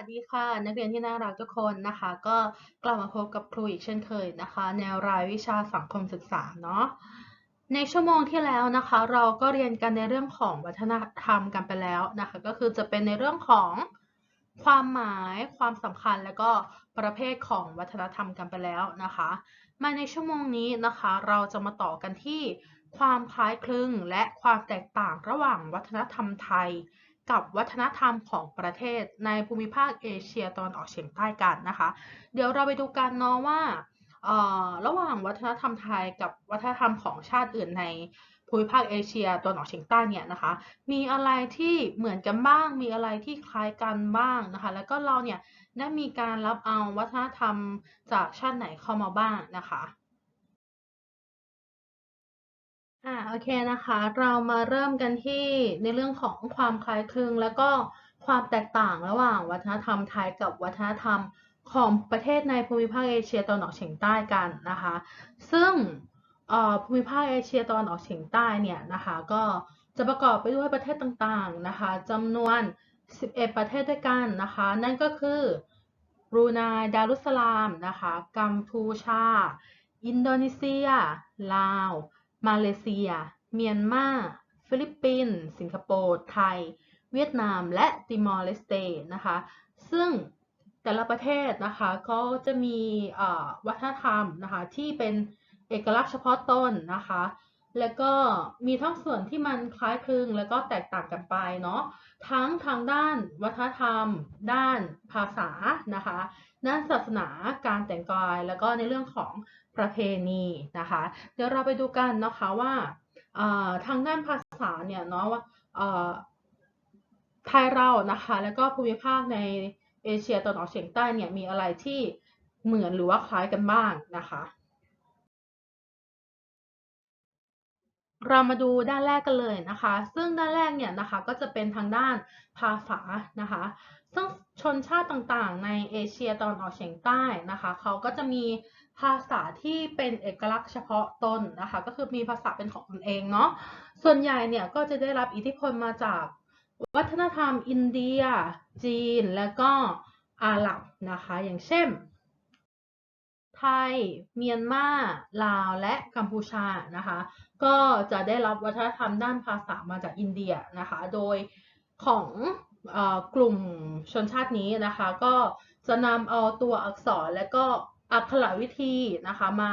วัสดีค่ะ นักเรียนที่น่ารักทุกคนนะคะ ก็กลับมาพบกับครูอีกเช่นเคยนะคะ แนวรายวิชาสังคมศึกษาเนาะในชั่วโมงที่แล้วนะคะ เราก็เรียนกันในเรื่องของวัฒนธรรมกันไปแล้วนะคะ ก็คือจะเป็นในเรื่องของความหมายความสำคัญแล้วก็ประเภทของวัฒนธรรมกันไปแล้วนะคะ มาในชั่วโมงนี้นะคะ เราจะมาต่อกันที่ความคล้ายคลึงและความแตกต่างระหว่างวัฒนธรรมไทย กับวัฒนธรรมของประเทศในภูมิภาคเอเชียตะวันออกเฉียงใต้กันนะคะ เดี๋ยวเราไปดูกันเนาะว่าระหว่างวัฒนธรรมไทยกับวัฒนธรรมของชาติอื่นในภูมิภาคเอเชียตะวันออกเฉียงใต้เนี่ยนะคะ มีอะไรที่เหมือนกันบ้าง มีอะไรที่คล้ายกันบ้างนะคะ แล้วก็เราเนี่ยได้มีการรับเอาวัฒนธรรมจากชาติไหนเข้ามาบ้างนะคะ อ่าโอเคนะคะ เรามาเริ่มกันที่ในเรื่องของความคล้ายคลึง แล้วก็ความแตกต่างระหว่างวัฒนธรรมไทยกับวัฒนธรรมของประเทศในภูมิภาคเอเชียตะวันออกเฉียงใต้กันนะคะ ซึ่งเอ่อภูมิภาคเอเชียตะวันออกเฉียงใต้เนี่ยนะคะก็จะประกอบไปด้วยประเทศต่างๆนะคะจำนวน 11 ประเทศด้วยกันนะคะ นั่นก็คือบรูไนดารุสสลามนะคะกัมพูชา อินโดนีเซีย ลาว มาเลเซีย เมียนมา ฟิลิปปินส์ สิงคโปร์ ไทย เวียดนาม และติมอร์เลสเตนะคะ ซึ่งแต่ละประเทศนะคะก็จะมีวัฒนธรรมนะคะที่เป็นเอกลักษณ์เฉพาะตนนะคะ แล้วก็มีทั้งส่วนที่มันคล้ายคลึงแล้วก็แตกต่างกันไปเนาะ ทั้งทางด้านวัฒนธรรม ด้านภาษานะคะ ด้านศาสนาการแต่งกาย แล้วก็ในเรื่องของประเพณีนะคะ เดี๋ยวเราไปดูกันนะคะว่าทางด้านภาษาเนี่ยเนาะว่าไทยเรานะคะแล้วก็ภูมิภาคในเอเชียตะวันออกเฉียงใต้เนี่ยมีอะไรที่เหมือนหรือว่าคล้ายกันบ้างนะคะ เรามาดูด้านแรกกันเลยนะคะ ซึ่งด้านแรกเนี่ยนะคะก็จะเป็นทางด้านภาษานะคะ ซึ่งชนชาติต่างๆ ในเอเชียตะวันออกเฉียงใต้นะคะเขาก็จะมีภาษาที่เป็นเอกลักษณ์เฉพาะตนนะคะ ก็คือมีภาษาเป็นของตนเองเนาะ ส่วนใหญ่เนี่ยก็จะได้รับอิทธิพลมาจากวัฒนธรรมอินเดีย จีน และก็อาหรับนะคะ อย่างเช่น ไทย เมียนมา ลาว และกัมพูชานะคะ ก็จะได้รับวัฒนธรรมด้านภาษามาจากอินเดียนะคะ โดยของกลุ่มชนชาตินี้นะคะ ก็จะนำเอาตัวอักษรและก็อักขรวิธีนะคะ มา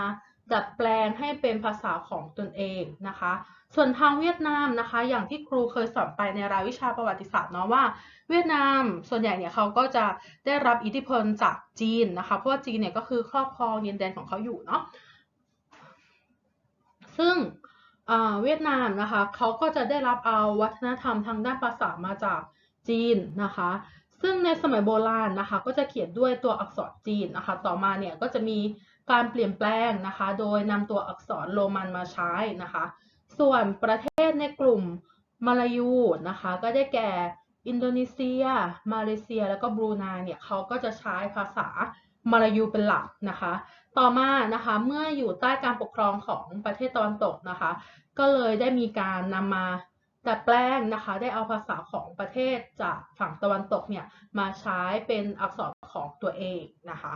ดัดแปลงให้เป็นภาษาของตนเองนะคะ ส่วนทางเวียดนามนะคะ อย่างที่ครูเคยสอนไปในรายวิชาประวัติศาสตร์เนาะว่า เวียดนามส่วนใหญ่เนี่ยเขาก็จะได้รับอิทธิพลจากจีนนะคะ เพราะว่าจีนเนี่ยก็คือครอบครองดินแดนของเขาอยู่เนาะซึ่งเวียดนามนะคะเขาก็จะได้รับเอาวัฒนธรรมทางด้านภาษามาจากจีนนะคะ ซึ่งในสมัยโบราณนะคะ ก็จะเขียนด้วยตัวอักษรจีนนะคะ ต่อมาเนี่ยก็จะมีการเปลี่ยนแปลงนะคะ โดยนำตัวอักษรโรมันมาใช้นะคะ ส่วนประเทศในกลุ่มมาลายูนะคะ ก็ได้แก่อินโดนีเซีย มาเลเซีย แล้วก็บรูไนเนี่ยเขาก็จะใช้ภาษามาลายูเป็นหลักนะคะ ต่อมานะคะเมื่ออยู่ใต้การปกครองของประเทศตะวันตกนะคะ ก็เลยได้มีการนำมาดัดแปลงนะคะ ได้เอาภาษาของประเทศจากฝั่งตะวันตกเนี่ยมาใช้เป็นอักษรของตัวเองนะคะ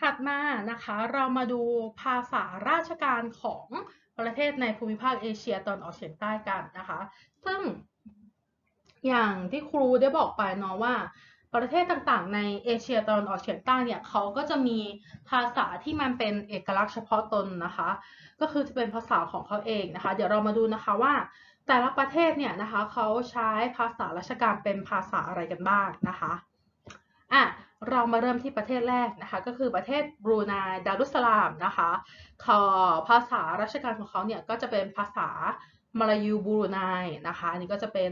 ถัดมานะคะเรามาดูภาษาราชการของประเทศในภูมิภาคเอเชียตอนออกเฉียงใต้กันนะคะ ซึ่งอย่างที่ครูได้บอกไปเนาะว่า ประเทศต่างๆ ในเอเชียตอนออกเฉียงใต้เนี่ยเขาก็จะมีภาษาที่มันเป็นเอกลักษณ์เฉพาะตนนะคะ ก็คือจะเป็นภาษาของเขาเองนะคะ เดี๋ยวเรามาดูนะคะว่า แต่ละประเทศเนี่ยนะคะเขาใช้ภาษาราชการเป็นภาษาอะไรกันบ้างนะคะ อะเรามาเริ่มที่ประเทศแรกนะคะ ก็คือประเทศบรูไนดารุสลามนะคะเขาภาษาราชการของเขาเนี่ยก็จะเป็นภาษามาลายูบรูไนนะคะนี่ก็จะเป็น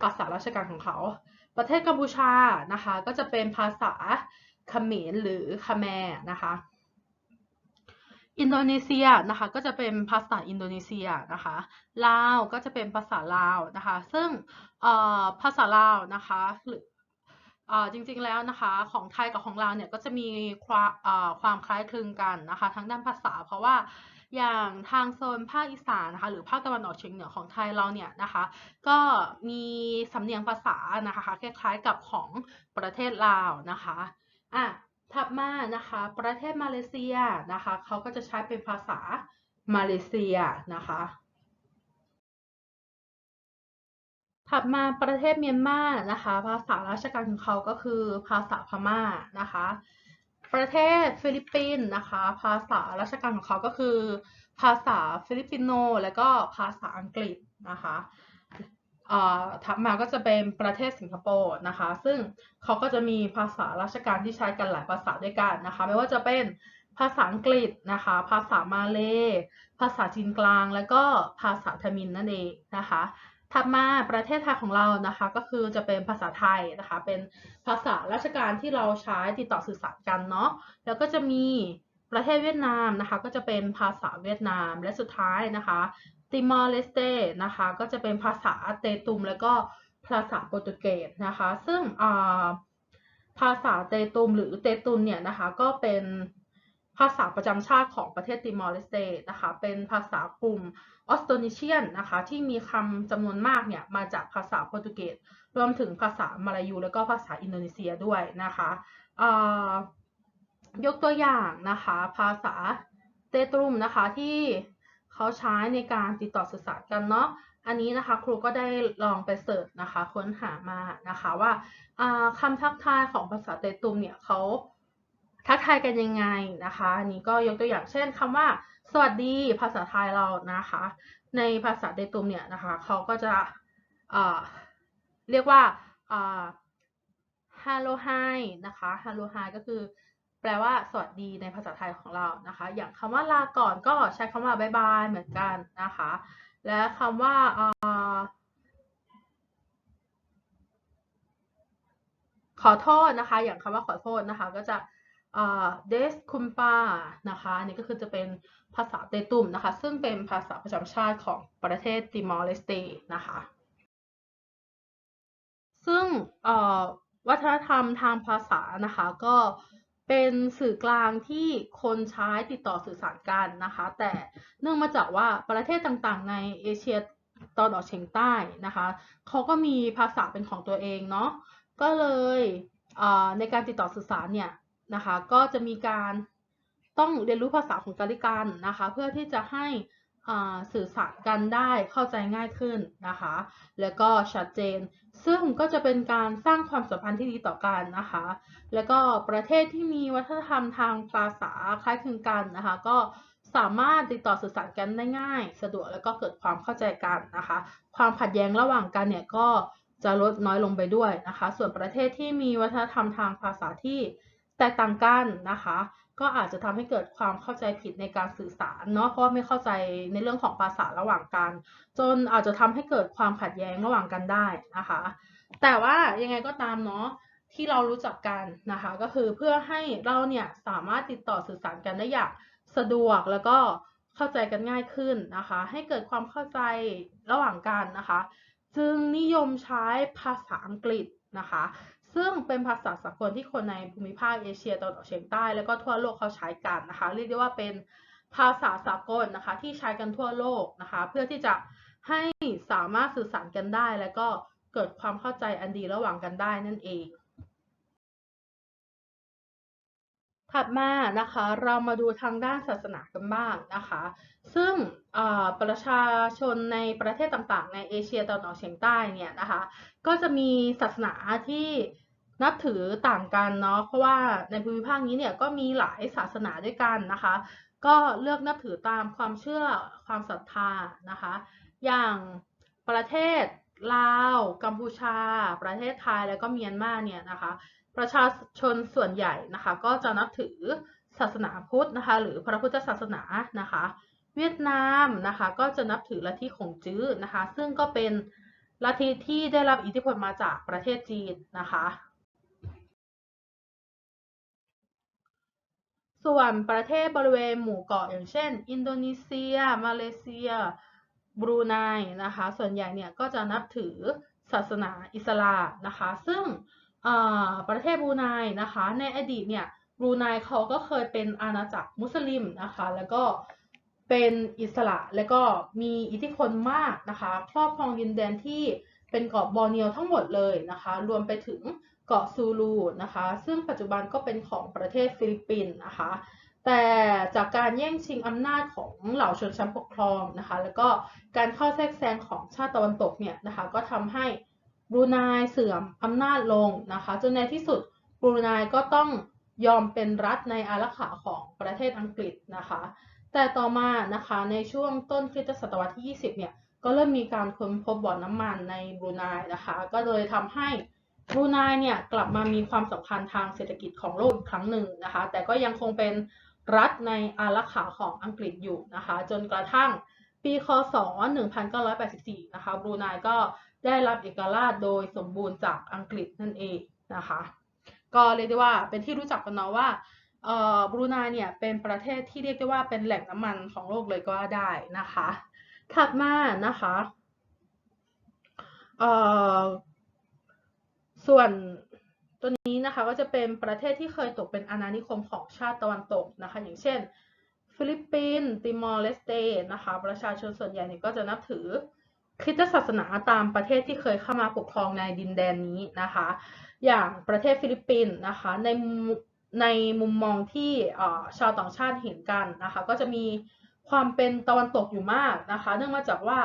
ภาษาราชการของเขา ประเทศกัมพูชานะคะ ก็จะเป็นภาษาเขมรหรือคาแมนะคะ อินโดนีเซียนะคะก็จะเป็นภาษาอินโดนีเซียนะคะลาวก็จะเป็นภาษาลาวนะคะ ซึ่งภาษาลาวนะคะหรือ จริงๆแล้วนะคะของไทยกับของลาวเนี่ยก็จะมีความความคล้ายคลึงกันนะคะทั้งด้านภาษา เพราะว่าอย่างทางโซนภาคอีสานนะคะหรือภาคตะวันออกเฉียงเหนือของไทยเราเนี่ยนะคะ ก็มีสำเนียงภาษานะคะคล้ายๆกับของประเทศลาวนะคะอะถัดมานะคะประเทศมาเลเซียนะคะเขาก็จะใช้เป็นภาษามาเลเซียนะคะ ถัดมาประเทศเมียนมานะคะ ภาษาราชการของเขาก็คือภาษาพม่านะคะ ประเทศฟิลิปปินส์นะคะ ภาษาราชการของเขาก็คือ ภาษาฟิลิปปิโน และก็ภาษาอังกฤษนะคะถัดมาก็จะเป็นประเทศสิงคโปร์นะคะ ซึ่งเขาก็จะมีภาษาราชการที่ใช้กันหลายภาษาด้วยกันนะคะ ไม่ว่าจะเป็นภาษาอังกฤษนะคะ ภาษามาเลย์ภาษาจีนกลาง และก็ภาษาทมิฬนั่นเองนะคะ ถัดมาประเทศไทยของเรานะคะก็คือจะเป็นภาษาไทยนะคะเป็นภาษาราชการที่เราใช้ติดต่อสื่อสารกันเนาะแล้วก็จะมีประเทศเวียดนามนะคะก็จะเป็นภาษาเวียดนามและสุดท้ายนะคะติมอร์เลสเตนะคะก็จะเป็นภาษาเตตุม แล้วก็ภาษาโปรตุเกสนะคะซึ่งภาษาเตตุมหรือเตตุนเนี่ยนะคะก็เป็น ภาษาประจำชาติของประเทศติมอร์เลสเตนะคะ เป็นภาษากลุ่มออสโตนิเชียนนะคะ ที่มีคำจำนวนมากเนี่ยมาจากภาษาโปรตุเกส รวมถึงภาษามาลายู แล้วก็ภาษาอินโดนีเซียด้วยนะคะยกตัวอย่างนะคะ ภาษาเตตรุมนะคะที่เขาใช้ในการติดต่อสื่อสารกันเนาะอันนี้นะคะครูก็ได้ลองไปเสิร์ชนะคะค้นหามานะคะว่าคำทักทายของภาษาเตตุมเนี่ยเขา ทักทายกันยังไงนะคะอันนี้ก็ยกตัวอย่างเช่นคำว่า สวัสดีภาษาไทยเรานะคะ ในภาษาเตตุมเนี่ยนะคะเขาก็จะเรียกว่า hello hi นะคะ hello hi ก็คือแปลว่าสวัสดีในภาษาไทยของเรานะคะ อย่างคำว่าลาก่อนก็ใช้คำว่าบายบายเหมือนกันนะคะ และคำว่าขอโทษนะคะ อย่างคำว่าขอโทษนะคะ ก็จะ เดสคุมปานะคะอันนี้ก็คือจะเป็นภาษาเตตุมนะคะ ซึ่งเป็นภาษาประจำชาติของประเทศติมอร์เลสเตนะคะ ซึ่งวัฒนธรรมทางภาษานะคะก็เป็นสื่อกลางที่คนใช้ติดต่อสื่อสารกันนะคะ แต่เนื่องมาจากว่าประเทศต่างๆ ในเอเชียตอนออกเฉียงใต้นะคะเขาก็มีภาษาเป็นของตัวเองเนาะก็เลยในการติดต่อสื่อสารเนี่ย นะคะ ก็จะมีการต้องเรียนรู้ภาษาของกันและกันนะคะ เพื่อที่จะให้สื่อสารกันได้เข้าใจง่ายขึ้นนะคะ แล้วก็ชัดเจน ซึ่งก็จะเป็นการสร้างความสัมพันธ์ที่ดีต่อกันนะคะ แล้วก็ประเทศที่มีวัฒนธรรมทางภาษาคล้ายคลึงกันนะคะ ก็สามารถติดต่อสื่อสารกันได้ง่าย สะดวกแล้วก็เกิดความเข้าใจกันนะคะ ความขัดแย้งระหว่างกันเนี่ยก็จะลดน้อยลงไปด้วยนะคะ ส่วนประเทศที่มีวัฒนธรรมทางภาษาที่ แตกต่างกันนะคะ ก็อาจจะทำให้เกิดความเข้าใจผิดในการสื่อสารเนาะเพราะไม่เข้าใจในเรื่องของภาษาระหว่างกัน จนอาจจะทำให้เกิดความขัดแย้งระหว่างกันได้นะคะ แต่ว่ายังไงก็ตามเนาะที่เรารู้จักกันนะคะ ก็คือเพื่อให้เราเนี่ยสามารถติดต่อสื่อสารกันได้อย่างสะดวกแล้วก็เข้าใจกันง่ายขึ้นนะคะ ให้เกิดความเข้าใจระหว่างกันนะคะ จึงนิยมใช้ภาษาอังกฤษนะคะ ซึ่งเป็นภาษาสากลที่คนในภูมิภาคเอเชียตะวันออกเฉียงใต้ แล้วก็ทั่วโลกเขาใช้กันนะคะ เรียกได้ว่าเป็นภาษาสากลนะคะที่ใช้กันทั่วโลกนะคะ เพื่อที่จะให้สามารถสื่อสารกันได้ แล้วก็เกิดความเข้าใจอันดีระหว่างกันได้นั่นเอง ถัดมานะคะเรามาดูทางด้านศาสนากันบ้างนะคะ ซึ่งประชาชนในประเทศต่างๆ ในเอเชียตะวันออกเฉียงใต้เนี่ยนะคะ ก็จะมีศาสนาที่ นับถือต่างกันเนาะเพราะว่าในภูมิภาคนี้เนี่ยก็มีหลายศาสนาด้วยกันนะคะ ก็เลือกนับถือตามความเชื่อความศรัทธานะคะ อย่างประเทศลาวกัมพูชา ประเทศไทยแล้วก็เมียนมาเนี่ยนะคะ ประชาชนส่วนใหญ่นะคะ ก็จะนับถือศาสนาพุทธนะคะ หรือพระพุทธศาสนานะคะ เวียดนามนะคะ ก็จะนับถือลัทธิของจื้อนะคะ ซึ่งก็เป็นลัทธิที่ได้รับอิทธิพลมาจากประเทศจีนนะคะ ส่วนประเทศบริเวณหมู่เกาะอย่างเช่น อินโดนีเซีย มาเลเซีย บรูไนนะคะ ส่วนใหญ่เนี่ยก็จะนับถือศาสนาอิสลามนะคะ ซึ่งประเทศบรูไนนะคะ ในอดีตเนี่ยบรูไนเขาก็เคยเป็นอาณาจักรมุสลิมนะคะ แล้วก็เป็นอิสระและก็มีอิทธิพลมากนะคะ ครอบครองดินแดนที่เป็นเกาะบอร์เนียวทั้งหมดเลยนะคะ รวมไปถึง เกาะซูลูนะคะ ซึ่งปัจจุบันก็เป็นของประเทศฟิลิปปินส์นะคะ แต่จากการแย่งชิงอำนาจของเหล่าชนชั้นปกครองนะคะ แล้วก็การเข้าแทรกแซงของชาติตะวันตกเนี่ยนะคะ ก็ทำให้บรูไนเสื่อมอำนาจลงนะคะ จนในที่สุดบรูไนก็ต้องยอมเป็นรัฐในอารักขาของประเทศอังกฤษนะคะ แต่ต่อมานะคะในช่วงต้นคริสตศตวรรษที่ 20 เนี่ย ก็เริ่มมีการค้นพบบ่อนน้ำมันในบรูไนนะคะ ก็เลยทำให้ บรูไนเนี่ยกลับมามีความสำคัญทางเศรษฐกิจของโลกอีกครั้งหนึ่งนะคะ แต่ก็ยังคงเป็นรัฐในอารักขาของอังกฤษอยู่นะคะ จนกระทั่งปีคศ 1984 นะคะบรูไนก็ได้รับเอกราชโดยสมบูรณ์จากอังกฤษนั่นเองนะคะ ก็เรียกได้ว่าเป็นที่รู้จักกันเนาะว่าเอ่อบรูไนเนี่ยเป็นประเทศที่เรียกได้ว่าเป็นแหล่งน้ำมันของโลกเลยก็ได้นะคะ ถัดมานะคะเอ่อ ส่วนตัวนี้นะคะก็จะเป็นประเทศที่เคยตกเป็นอาณานิคมของชาติตะวันตกนะคะ อย่างเช่น ฟิลิปปินส์ติมอร์เลสเตนะคะ ประชาชนส่วนใหญ่เนี่ยก็จะนับถือคริสตศาสนาตามประเทศที่เคยเข้ามาปกครองในดินแดนนี้นะคะ อย่างประเทศฟิลิปปินส์นะคะในในมุมมองที่ชาวต่างชาติเห็นกันนะคะ ก็จะมีความเป็นตะวันตกอยู่มากนะคะ เนื่องมาจากว่า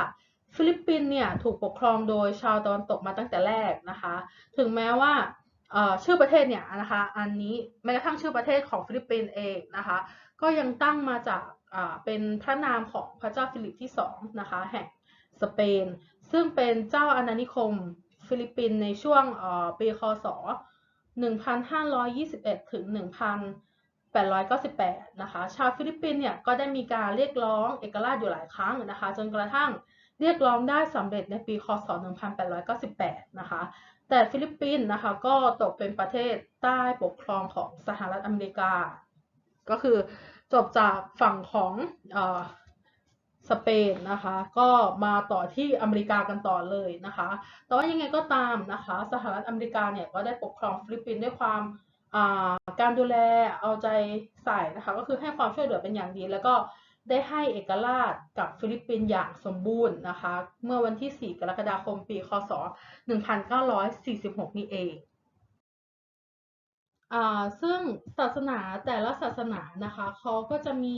ฟิลิปปินส์เนี่ยถูกปกครองโดยชาวตะวันตกมาตั้งแต่แรกนะคะ ถึงแม้ว่าชื่อประเทศเนี่ยนะคะอันนี้แม้กระทั่งชื่อประเทศของฟิลิปปินส์เองนะคะ ก็ยังตั้งมาจากเป็นพระนามของพระเจ้าฟิลิปที่2นะคะแห่งสเปน ซึ่งเป็นเจ้าอาณานิคมฟิลิปปินส์ในช่วงปีคศ 1521 ถึง 1898 นะคะ ชาวฟิลิปปินส์เนี่ยก็ได้มีการเรียกร้องเอกราชอยู่หลายครั้งนะคะ จนกระทั่ง เรียกร้องได้สำเร็จในปี คศ 1898 นะคะ แต่ฟิลิปปินส์นะคะก็ตกเป็นประเทศใต้ปกครองของสหรัฐอเมริกา ก็คือจบจากฝั่งของสเปนนะคะ ก็มาต่อที่อเมริกากันต่อเลยนะคะ แต่ว่ายังไงก็ตามนะคะ สหรัฐอเมริกาเนี่ยก็ได้ปกครองฟิลิปปินส์ด้วยความการดูแลเอาใจใส่นะคะ ก็คือให้ความช่วยเหลือเป็นอย่างดีแล้วก็ ได้ให้เอกราชกับฟิลิปปินส์อย่างสมบูรณ์นะคะ เมื่อวันที่ 4 กรกฎาคมปี คศ 1946 นี่เองอซึ่งศาสนาแต่ละศาสนานะคะเขาก็จะมี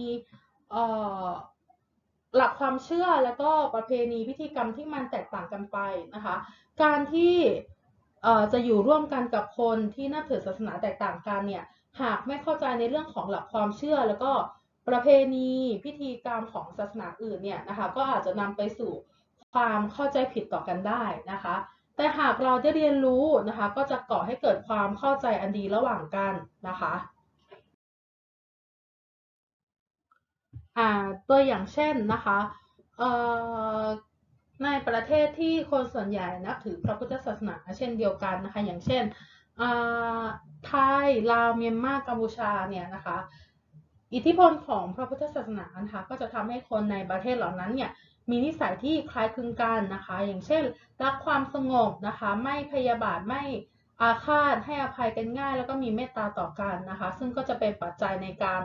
หลักความเชื่อแล้วก็ประเพณีพิธีกรรมที่มันแตกต่างกันไปนะคะ การที่จะอยู่ร่วมกันกับคนที่นับถือศาสนาแตกต่างกันเนี่ยหากไม่เข้าใจในเรื่องของหลักความเชื่อแล้วก็ ประเพณีพิธีกรรมของศาสนาอื่นเนี่ยนะคะก็อาจจะนำไปสู่ความเข้าใจผิดต่อกันได้นะคะ แต่หากเราได้เรียนรู้นะคะ ก็จะก่อให้เกิดความเข้าใจอันดีระหว่างกันนะคะอ่าตัวอย่างเช่นนะคะเอ่อในประเทศที่คนส่วนใหญ่นับถือพระพุทธศาสนาเช่นเดียวกันนะคะ อย่างเช่นไทยลาวเมียนมากัมพูชาเนี่ยนะคะ อิทธิพลของพระพุทธศาสนานะคะก็จะทำให้คนในประเทศเหล่านั้นเนี่ยมีนิสัยที่คล้ายคลึงกันนะคะ อย่างเช่น รักความสงบนะคะ ไม่พยาบาทไม่อาฆาตให้อภัยกันง่าย แล้วก็มีเมตตาต่อกันนะคะ ซึ่งก็จะเป็นปัจจัยในการ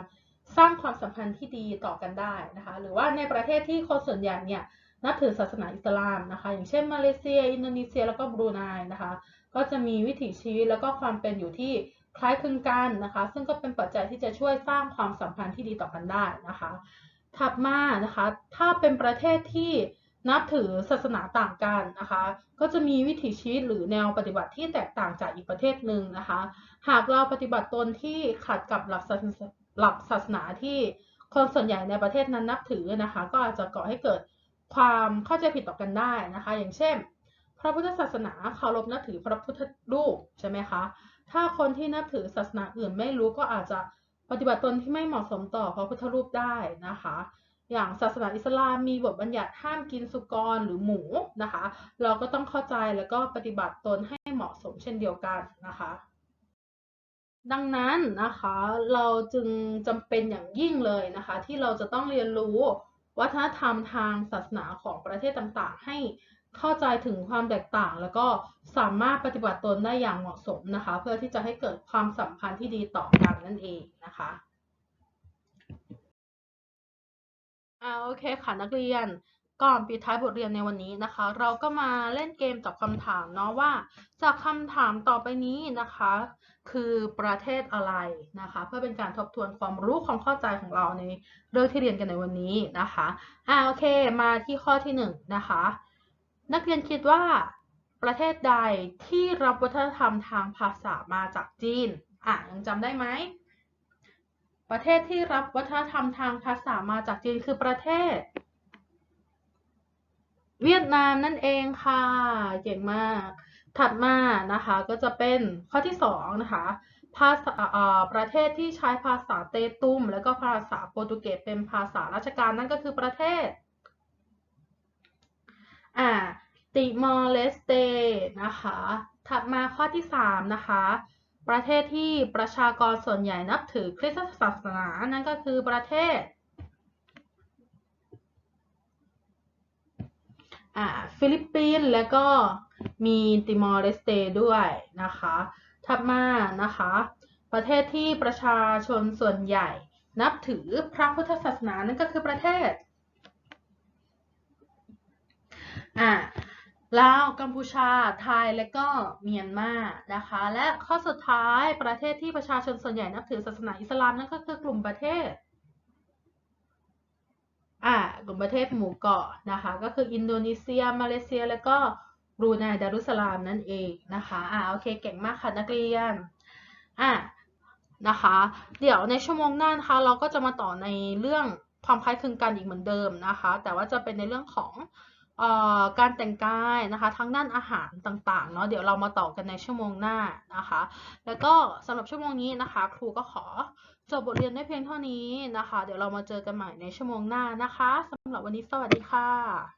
สร้างความสัมพันธ์ที่ดีต่อกันได้นะคะ หรือว่าในประเทศที่คนส่วนใหญ่เนี่ยนับถือศาสนาอิสลามนะคะ อย่างเช่นมาเลเซีย อินโดนีเซีย แล้วก็บรูไนนะคะ ก็จะมีวิถีชีวิตแล้วก็ความเป็นอยู่ที่คล้ายคลึงกันนะคะ ซึ่งก็เป็นปัจจัยที่จะช่วยสร้างความสัมพันธ์ที่ดีต่อกันได้นะคะ ถัดมานะคะ ถ้าเป็นประเทศที่นับถือศาสนาต่างกันนะคะ ก็จะมีวิถีชีวิตหรือแนวปฏิบัติที่แตกต่างจากอีกประเทศหนึ่งนะคะ หากเราปฏิบัติตนที่ขัดกับหลักศาสนาหลักศาสนาที่คนส่วนใหญ่ในประเทศนั้นนับถือนะคะ ก็อาจจะก่อให้เกิดความเข้าใจผิดต่อกันได้นะคะ อย่างเช่น พระพุทธศาสนาเคารพนับถือพระพุทธรูปใช่ไหมคะ ถ้าคนที่นับถือศาสนาอื่นไม่รู้ก็อาจจะปฏิบัติตนที่ไม่เหมาะสมต่อพระพุทธรูปได้นะคะ อย่างศาสนาอิสลามมีบทบัญญัติห้ามกินสุกรหรือหมูนะคะ เราก็ต้องเข้าใจแล้วก็ปฏิบัติตนให้เหมาะสมเช่นเดียวกันนะคะดังนั้นนะคะเราจึงจำเป็นอย่างยิ่งเลยนะคะ ที่เราจะต้องเรียนรู้วัฒนธรรมทางศาสนาของประเทศต่างๆ ให้ เข้าใจถึงความแตกต่าง แล้วก็สามารถปฏิบัติตนได้อย่างเหมาะสมนะคะ เพื่อที่จะให้เกิดความสัมพันธ์ที่ดีต่อกันนั่นเองนะคะอ่าโอเคค่ะนักเรียนก่อนปิดท้ายบทเรียนในวันนี้นะคะ เราก็มาเล่นเกมตอบคำถามเนาะว่า จากคำถามต่อไปนี้นะคะ คือประเทศอะไรนะคะ เพื่อเป็นการทบทวนความรู้ความเข้าใจของเราในเรื่องที่เรียนกันในวันนี้นะคะอ่าโอเค มาที่ข้อที่หนึ่งนะคะ นักเรียนคิดว่า ประเทศใดที่รับวัฒนธรรมทางภาษามาจากจีน อะยังจำได้ไหม ประเทศที่รับวัฒนธรรมทางภาษามาจากจีนคือประเทศ เวียดนามนั่นเองค่ะ เก่งมาก ถัดมานะคะก็จะเป็นข้อที่สองนะคะภาษาประเทศที่ใช้ภาษาเตตุม แล้วก็ภาษาโปรตุเกสเป็นภาษาราชการนั่นก็คือประเทศ อ่าติมอร์เลสเตนะคะ ถัดมาข้อที่สามนะคะ ประเทศที่ประชากรส่วนใหญ่นับถือคริสตศาสนา นั่นก็คือประเทศอ่าฟิลิปปินส์แล้วก็มีติมอร์เลสเตด้วยนะคะ ถัดมานะคะ ประเทศที่ประชาชนส่วนใหญ่นับถือพระพุทธศาสนานั่นก็คือประเทศ อ่าลาวกัมพูชา ไทย และก็เมียนมา นะคะ และข้อสุดท้ายประเทศที่ประชาชนส่วนใหญ่นับถือศาสนาอิสลามนั่นก็คือกลุ่มประเทศ อ่ากลุ่มประเทศหมู่เกาะนะคะ ก็คืออินโดนีเซีย มาเลเซีย แล้วก็บรูไนดารุสสลามนั่นเองนะคะ อ่า โอเค เก่งมากค่ะนักเรียน อ่านะคะ เดี๋ยวในชั่วโมงหน้านะคะ เราก็จะมาต่อในเรื่องความคล้ายคลึงกันอีกเหมือนเดิมนะคะ แต่ว่าจะเป็นในเรื่องของ การแต่งกายนะคะทั้งด้านอาหารต่างๆเนาะเดี๋ยวเรามาต่อกันในชั่วโมงหน้านะคะ แล้วก็สำหรับชั่วโมงนี้นะคะ ครูก็ขอจบบทเรียนได้เพียงเท่านี้นะคะ เดี๋ยวเรามาเจอกันใหม่ในชั่วโมงหน้านะคะสำหรับวันนี้สวัสดีค่ะ